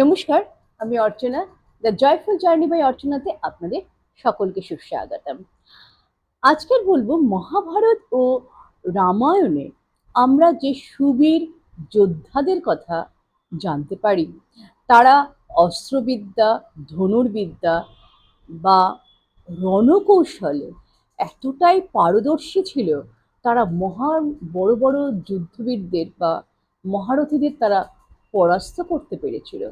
নমস্কার, আমি Archana. The joyful journey by অর্চনাতে আপনাদের সকলকে সুস্বাগতম। আজকের বলব, মহাভারত ও রামায়ণে আমরা যে সুবীর যোদ্ধাদের কথা জানতে পারি, তারা অস্ত্রবিদ্যা, ধনুর্বিদ্যা বা রণকৌশলে এতটাই পারদর্শী ছিল, তারা মহান বড় বড় যুদ্ধবীরদের বা মহারথীদের তারা পরাস্ত করতে পেরেছিল।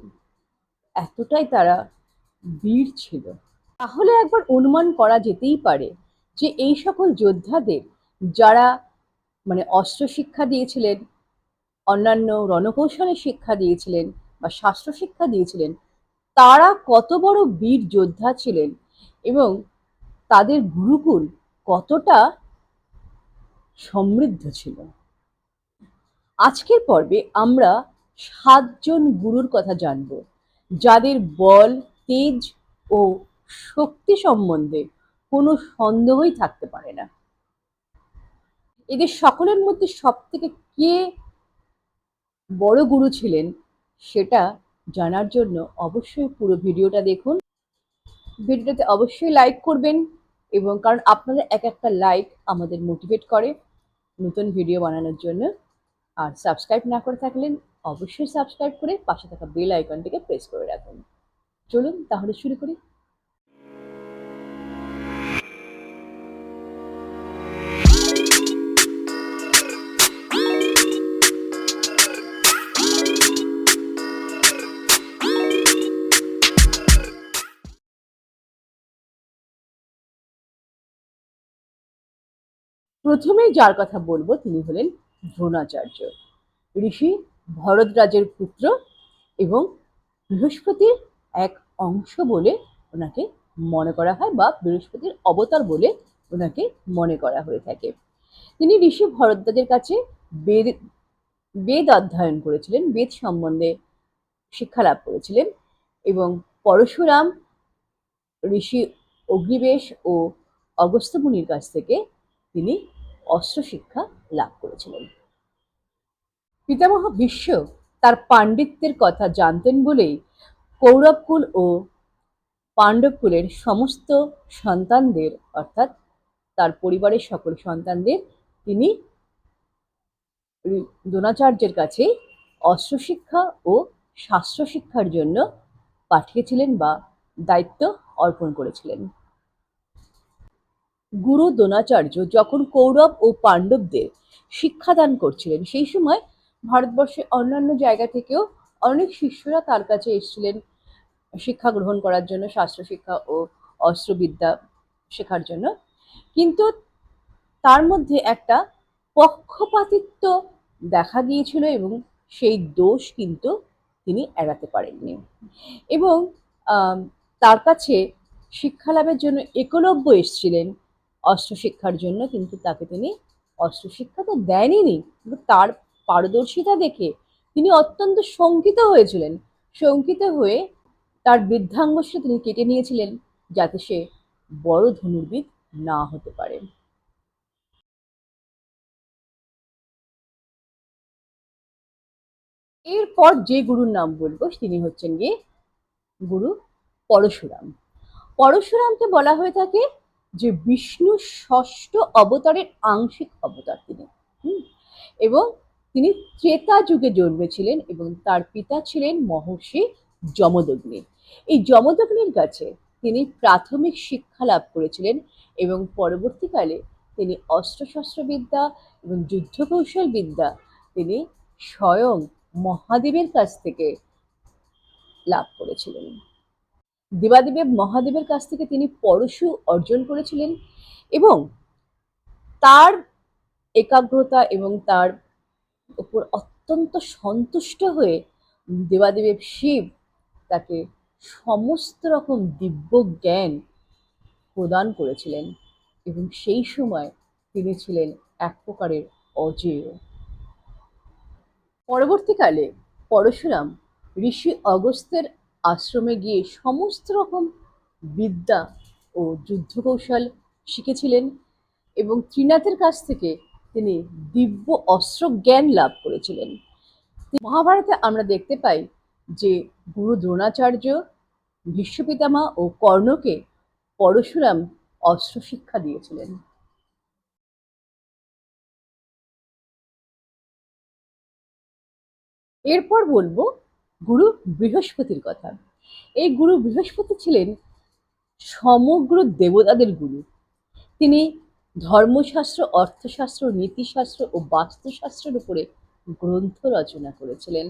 এতটাই তারা বীর ছিল। তাহলে একবার অনুমান করা যেতেই পারে যে এই সকল যোদ্ধাদের যারা মানে অস্ত্র শিক্ষা দিয়েছিলেন, অন্যান্য রণকৌশলের শিক্ষা দিয়েছিলেন বা শাস্ত্র শিক্ষা দিয়েছিলেন, তারা কত বড় বীর যোদ্ধা ছিলেন এবং তাদের গুরুকুল কতটা সমৃদ্ধ ছিল। আজকের পর্বে আমরা সাতজন গুরুর কথা জানব, যাদের বল, তেজ ও শক্তি সম্বন্ধে কোনো সন্দেহই থাকতে পারে না। এদের সকলের মধ্যে সব থেকে কে বড় গুরু ছিলেন সেটা জানার জন্য অবশ্যই পুরো ভিডিওটা দেখুন। ভিডিওটাতে অবশ্যই লাইক করবেন এবং কারণ আপনাদের এক একটা লাইক আমাদের মোটিভেট করে নতুন ভিডিও বানানোর জন্য। আর সাবস্ক্রাইব না করে থাকলেন অবশ্যই সাবস্ক্রাইব করে পাশে থাকা বেল আইকনটিকে প্রেস করে রাখুন। চলুন তাহলে শুরু করি। প্রথমেই যার কথা বলব তিনি হলেন দ্রোণাচার্য। ঋষি ভরদ্রাজের পুত্র এবং বৃহস্পতির এক অংশ বলে ওনাকে মনে করা হয় বা বৃহস্পতির অবতার বলে ওনাকে মনে করা হয়ে থাকে। তিনি ঋষি ভরদ্বাজের কাছে বেদ বেদ অধ্যয়ন করেছিলেন, বেদ সম্বন্ধে শিক্ষা লাভ করেছিলেন এবং পরশুরাম, ঋষি অগ্নিবেশ ও অগস্ত্য মুনির কাছ থেকে তিনি অস্ত্র শিক্ষা লাভ করেছিলেন। পিতামহ ভীষ্ম তার পাণ্ডিত্যের কথা জানতেন বলেই কৌরবকুল ও পাণ্ডবকুলের সমস্ত সন্তানদের, অর্থাৎ তার পরিবারের সকল সন্তানদের, তিনি দ্রোণাচার্যের কাছে অস্ত্র শিক্ষা ও শাস্ত্র শিক্ষার জন্য পাঠিয়েছিলেন বা দায়িত্ব অর্পণ করেছিলেন। গুরু দ্রোণাচার্য যখন কৌরব ও পাণ্ডবদের শিক্ষাদান করছিলেন, সেই সময় ভারতবর্ষের অন্যান্য জায়গা থেকেও অনেক শিষ্যরা তার কাছে এসেছিলেন শিক্ষা গ্রহণ করার জন্য, শাস্ত্র শিক্ষা ও অস্ত্রবিদ্যা শেখার জন্য। কিন্তু তার মধ্যে একটা পক্ষপাতিত্ব দেখা গিয়েছিল এবং সেই দোষ কিন্তু তিনি এড়াতে পারেননি। এবং তার কাছে শিক্ষা লাভের জন্য একলব্য এসছিলেন। অস্ত্র শিক্ষার জন্য কিন্তু তাকে তিনি অস্ত্র শিক্ষা তো দেনই কিন্তু তার পারদর্শিতা দেখে তিনি অত্যন্ত শঙ্কিত হয়েছিলেন। শঙ্কিত হয়ে তার বৃদ্ধাঙ্গসে তিনি কেটে নিয়েছিলেন যাতে সে বড় ধনুর্বিদ না হতে পারে। এরপর যে গুরুর নাম বলব তিনি হচ্ছেন গিয়ে গুরু পরশুরাম। পরশুরামকে বলা হয়ে থাকে যে বিষ্ণু ষষ্ঠ অবতারের আংশিক অবতার তিনি। এবং তিনি ত্রেতা যুগে জন্মেছিলেন এবং তার পিতা ছিলেন মহর্ষি যমদগ্নি। এই যমদগ্নির কাছে তিনি প্রাথমিক শিক্ষা লাভ করেছিলেন এবং পরবর্তীকালে তিনি অস্ত্রশস্ত্রবিদ্যা এবং যুদ্ধ কৌশল বিদ্যা তিনি স্বয়ং মহাদেবের কাছ থেকে লাভ করেছিলেন। দেবাদেবের মহাদেবের কাছ থেকে তিনি পরশু অর্জন করেছিলেন এবং তার একাগ্রতা এবং তার উপর অত্যন্ত সন্তুষ্ট হয়ে দেবাদেবের শিব তাকে সমস্ত রকম দিব্য জ্ঞান প্রদান করেছিলেন এবং সেই সময় তিনি ছিলেন এক প্রকারের অজেয়। পরবর্তীকালে পরশুরাম ঋষি অগস্ত্যের আশ্রমে গিয়ে সমস্ত রকম বিদ্যা ও যুদ্ধ কৌশল শিখেছিলেন এবং ত্রিনাথের কাছ থেকে তিনি দিব্য অস্ত্র জ্ঞান লাভ করেছিলেন। মহাভারতে আমরা দেখতে পাই যে গুরু দ্রোণাচার্য ভীষ্মপিতামা ও কর্ণকে পরশুরাম অস্ত্র শিক্ষা দিয়েছিলেন। এরপর বলব গুরু বৃহস্পতির কথা। এই গুরু বৃহস্পতি ছিলেন সমগ্র দেবতাদের গুরু। তিনি ধর্মশাস্ত্র, অর্থশাস্ত্র, নীতিশাস্ত্র ও বাস্তুশাস্ত্রের উপরে গ্রন্থ রচনা করেছিলেন।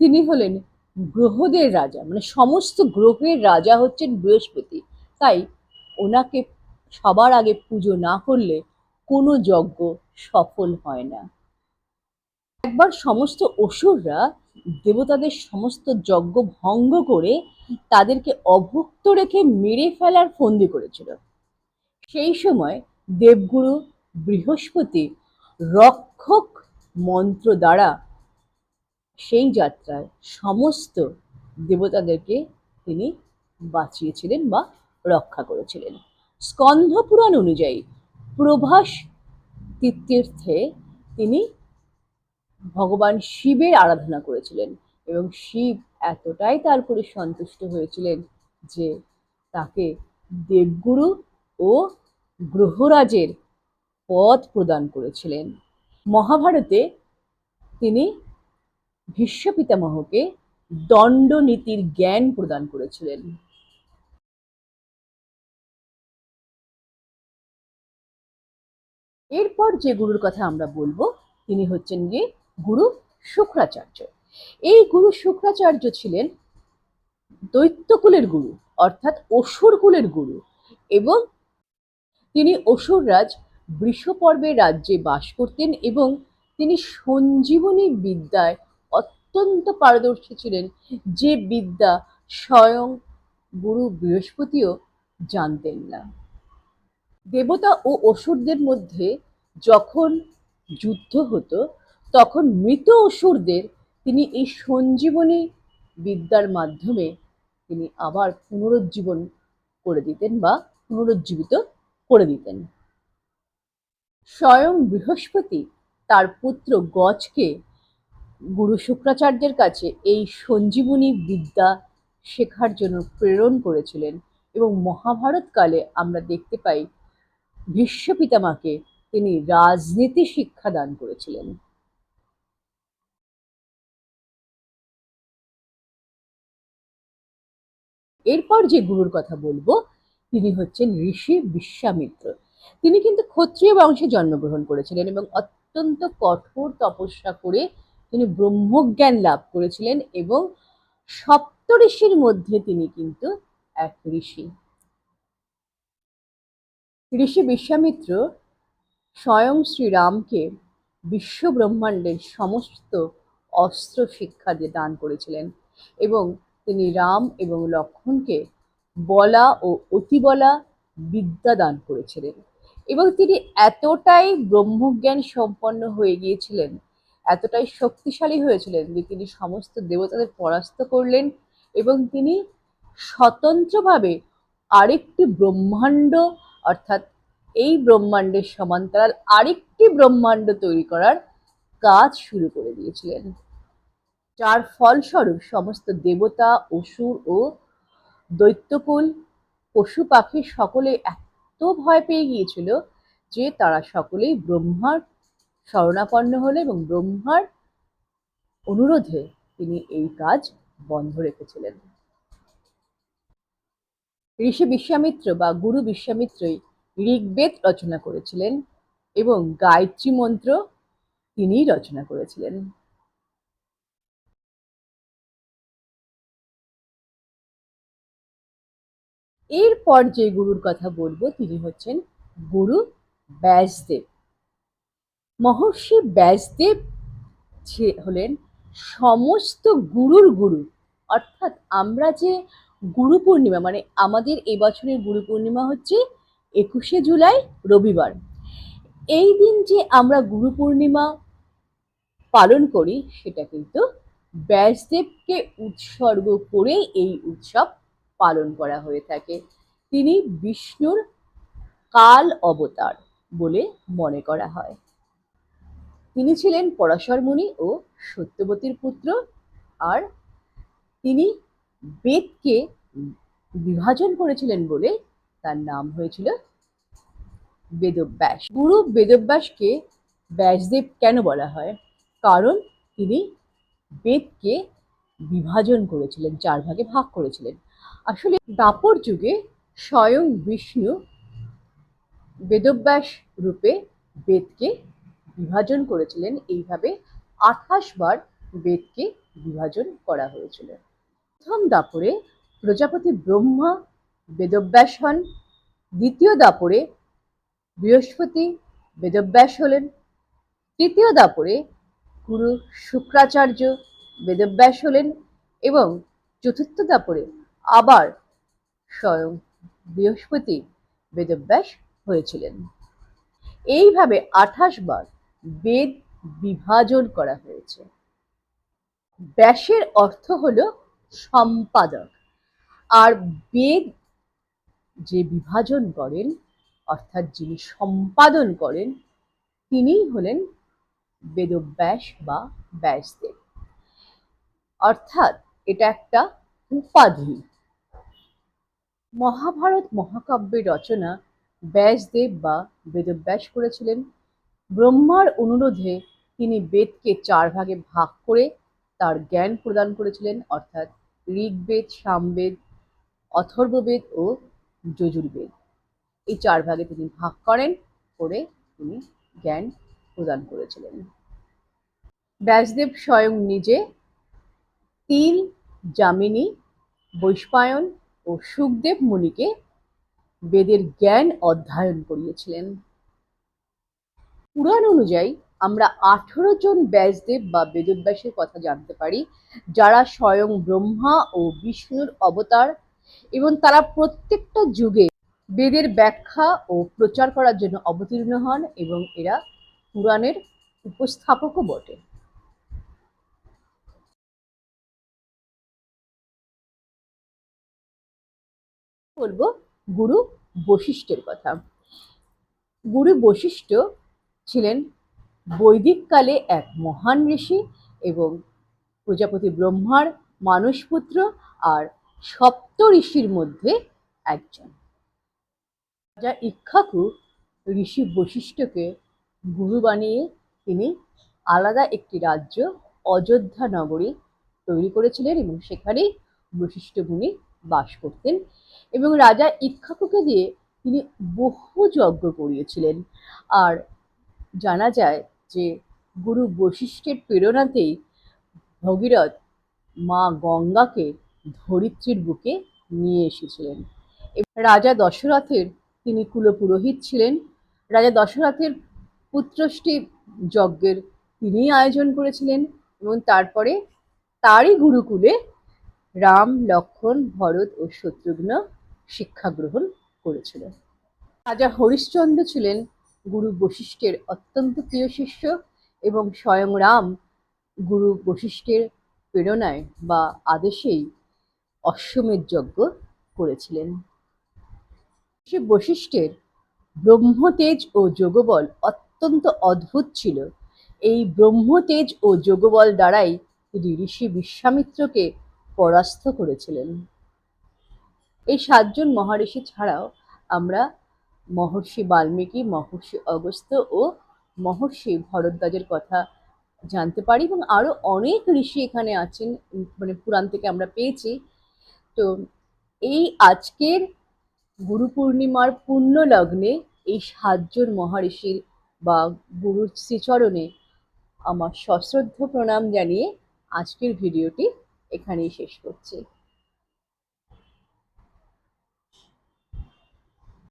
তিনি হলেন গ্রহদের রাজা মানে সমস্ত গ্রহের রাজা হচ্ছেন বৃহস্পতি। তাই ওনাকে সবার আগে পুজো না করলে কোনো যজ্ঞ সফল হয় না। একবার সমস্ত অসুররা দেবতাদের সমস্ত যজ্ঞ ভঙ্গ করে তাদেরকে অভুক্ত রেখে মেরে ফেলার ফন্দি করেছিল। সেই সময় দেবগুরু বৃহস্পতি রক্ষক মন্ত্র দ্বারা সেই যাত্রায় সমস্ত দেবতাদেরকে তিনি বাঁচিয়েছিলেন বা রক্ষা করেছিলেন। স্কন্ধ পুরাণ অনুযায়ী প্রভাস তীর্থে তিনি ভগবান শিবের আরাধনা করেছিলেন এবং শিব এতটাই তার উপরে সন্তুষ্ট হয়েছিলেন যে তাকে দেবগুরু ও গ্রহরাজের পদ প্রদান করেছিলেন। মহাভারতে তিনি ভীষ্ম পিতামহকে দণ্ডনীতির জ্ঞান প্রদান করেছিলেন। এরপর যে গুরুর কথা আমরা বলব, তিনি হচ্ছেন গিয়ে গুরু শুক্রাচার্য। এই গুরু শুক্রাচার্য ছিলেন দৈত্যকুলের গুরু, অর্থাৎ অসুর কুলের গুরু এবং তিনি অসুররাজ বৃষপর্বের রাজ্যে বাস করতেন এবং তিনি সঞ্জীবনী বিদ্যায় অত্যন্ত পারদর্শী ছিলেন। যে বিদ্যা স্বয়ং গুরু বৃহস্পতিও জানতেন না। দেবতা ও অসুরদের মধ্যে যখন যুদ্ধ হতো, তখন মৃত অসুরদের তিনি এই সঞ্জীবনী বিদ্যার মাধ্যমে তিনি আবার পুনরুজ্জীবন করে দিতেন বা পুনরুজ্জীবিত করে দিতেন। স্বয়ং বৃহস্পতি তার পুত্র গজকে গুরু শুক্রাচার্যের কাছে এই সঞ্জীবনী বিদ্যা শেখার জন্য প্রেরণ করেছিলেন এবং মহাভারতকালে আমরা দেখতে পাই ভীষ্ম পিতামাকে তিনি রাজনীতি শিক্ষা দান করেছিলেন। এরপর যে গুরুর কথা বলব তিনি হচ্ছেন ঋষি বিশ্বামিত্র। তিনি কিন্তু ক্ষত্রিয় বংশে জন্মগ্রহণ করেছিলেন এবং অত্যন্ত কঠোর তপস্যা করে তিনি ব্রহ্মজ্ঞান লাভ করেছিলেন এবং সপ্ত ঋষির মধ্যে তিনি কিন্তু এক ঋষি। ঋষি বিশ্বামিত্র স্বয়ং শ্রীরামকে বিশ্ব ব্রহ্মাণ্ডের সমস্ত অস্ত্র শিক্ষা দিয়ে দান করেছিলেন এবং তিনি রাম এবং লক্ষণকে বলা ও অতিবলা বিদ্যা দান করেছিলেন। এবং তিনি এতটাই ব্রহ্মজ্ঞান সম্পন্ন হয়ে গিয়েছিলেন, এতটাই শক্তিশালী হয়েছিলেন যে তিনি সমস্ত দেবতাদের পরাস্ত করলেন এবং তিনি স্বতন্ত্রভাবে আরেকটি ব্রহ্মাণ্ড, অর্থাৎ এই ব্রহ্মাণ্ডের সমান্তরাল আরেকটি ব্রহ্মাণ্ড তৈরি করার কাজ শুরু করে দিয়েছিলেন। যার ফলস্বরূপ সমস্ত দেবতা, অসুর ও দৈত্যকুল পশু পাখি সকলে এত ভয় পেয়ে গিয়েছিল যে তারা সকলেই ব্রহ্মার শরণাপন্ন হলো এবং ব্রহ্মার অনুরোধে তিনি এই কাজ বন্ধ রেখেছিলেন। ঋষি বিশ্বামিত্র বা গুরু বিশ্বামিত্রই ঋগ্বেদ রচনা করেছিলেন এবং গায়ত্রী মন্ত্র তিনিই রচনা করেছিলেন। এরপর যে গুরুর কথা বলব, তিনি হচ্ছেন গুরু ব্যাসদেব। মহর্ষি ব্যাসদেব যে হলেন সমস্ত গুরুর গুরু। অর্থাৎ আমরা যে গুরু পূর্ণিমা মানে আমাদের এবছরের গুরু পূর্ণিমা হচ্ছে একুশে জুলাই, রবিবার। এই দিন যে আমরা গুরু পূর্ণিমা পালন করি, সেটা কিন্তু ব্যাসদেবকে উৎসর্গ করে এই উৎসব পালন করা হয়ে থাকে। তিনি বিষ্ণুর কাল অবতার বলে মনে করা হয়। তিনি ছিলেন পরাশর মুনি ও সত্যবতীর পুত্র আর তিনি বেদকে বিভাজন করেছিলেন বলে তার নাম হয়েছিল বেদব্যাস। গুরু বেদব্যাসকে ব্যাসদেব কেন বলা হয়? কারণ তিনি বেদকে বিভাজন করেছিলেন, চার ভাগে ভাগ করেছিলেন। আসলে দাপর যুগে স্বয়ং বিষ্ণু বেদব্যাস রূপে বেদকে বিভাজন করেছিলেন। এইভাবে আঠাশ বার বেদকে বিভাজন করা হয়েছিল। প্রথম দাপরে প্রজাপতি ব্রহ্মা বেদব্যাস হন। দ্বিতীয় দাপরে বৃহস্পতি বেদব্যাস হলেন। তৃতীয় দাপরে গুরু শুক্রাচার্য বেদব্যাস হলেন এবং চতুর্থ দাপরে আবার স্বয়ং বৃহস্পতি বেদব্যাস হয়েছিলেন। এইভাবে আঠাশ বার বেদ বিভাজন করা হয়েছে। ব্যাসের অর্থ হলো সম্পাদক। আর বেদ যে বিভাজন করেন, অর্থাৎ যিনি সম্পাদন করেন, তিনিই হলেন বেদব্যাস বা ব্যাসদেব। অর্থাৎ এটা একটা উপাধি। মহাভারত মহাকাব্যের রচনা ব্যাসদেব বা বেদব্যাস করেছিলেন। ব্রহ্মার অনুরোধে তিনি বেদকে চার ভাগে ভাগ করে তার জ্ঞান প্রদান করেছিলেন, অর্থাৎ ঋগ্বেদ, সামবেদ, অথর্ববেদ ও যজুর্বেদ। এই চার ভাগে তিনি ভাগ করেন, করে তিনি জ্ঞান প্রদান করেছিলেন। ব্যাসদেব স্বয়ং নিজে তিল, যামিনী, বৈষ্পায়ন ও সুখদেব মুনিকে বেদের জ্ঞান অধ্যয়ন করিয়েছিলেন। পুরাণ অনুযায়ী আমরা আঠেরো জন ব্যাসদেব বা বেদব্যাসের কথা জানতে পারি, যারা স্বয়ং ব্রহ্মা ও বিষ্ণুর অবতার এবং তারা প্রত্যেকটা যুগে বেদের ব্যাখ্যা ও প্রচার করার জন্য অবতীর্ণ হন এবং এরা পুরাণের উপস্থাপকও বটে। বলব গুরু বশিষ্ঠের কথা। গুরু বশিষ্ঠ ছিলেন বৈদিক কালে এক মহান ঋষি এবং প্রজাপতি ব্রহ্মার মানসপুত্র আর সপ্ত ঋষির মধ্যে একজন। রাজা ইক্ষাকু ঋষি বশিষ্ঠকে গুরু বানিয়ে তিনি আলাদা একটি রাজ্য অযোধ্যা নগরী তৈরি করেছিলেন এবং সেখানেই বশিষ্ঠ মুনি বাস করতেন। এবং রাজা ইক্ষাকুকে দিয়ে তিনি বহু যজ্ঞ করিয়েছিলেন। আর জানা যায় যে গুরু বশিষ্ঠের প্রেরণাতেই ভগীরথ মা গঙ্গাকে ধরিত্রীর বুকে নিয়ে এসেছিলেন। রাজা দশরথের তিনি কুলপুরোহিত ছিলেন। রাজা দশরথের পুত্রষ্টি যজ্ঞের তিনিই আয়োজন করেছিলেন এবং তারপরে তারই গুরুকুলে রাম, লক্ষণ, ভরত ও শত্রুঘ্ন শিক্ষা গ্রহণ করেছিলেন রাজা হরিশ্চন্দ্র ছিলেন গুরু বশিষ্ঠের অত্যন্ত প্রিয় শিষ্য এবং স্বয়ং রাম গুরু বশিষ্ঠের প্রেরণায় বা আদেশেই অশ্বমেধ যজ্ঞ করেছিলেন। সে বশিষ্ঠের ব্রহ্মতেজ ও যোগবল অত্যন্ত অদ্ভুত ছিল। এই ব্রহ্মতেজ ও যোগবল দ্বারাই তিনি ঋষি বিশ্বামিত্রকে পরাস্ত করেছিলেন। এই সাতজন মহারিষি ছাড়াও আমরা মহর্ষি বাল্মীকি, মহর্ষি অগস্ত্য ও মহর্ষি ভরদ্বাজের কথা জানতে পারি এবং আরও অনেক ঋষি এখানে আছেন মানে পুরাণ থেকে আমরা পেয়েছি। তো এই আজকের গুরু পূর্ণিমার পুণ্য লগ্নে এই সাতজন মহারিষির বা গুরুর শ্রীচরণে আমার সশ্রদ্ধ প্রণাম জানিয়ে আজকের ভিডিওটি এখানেই শেষ করছি।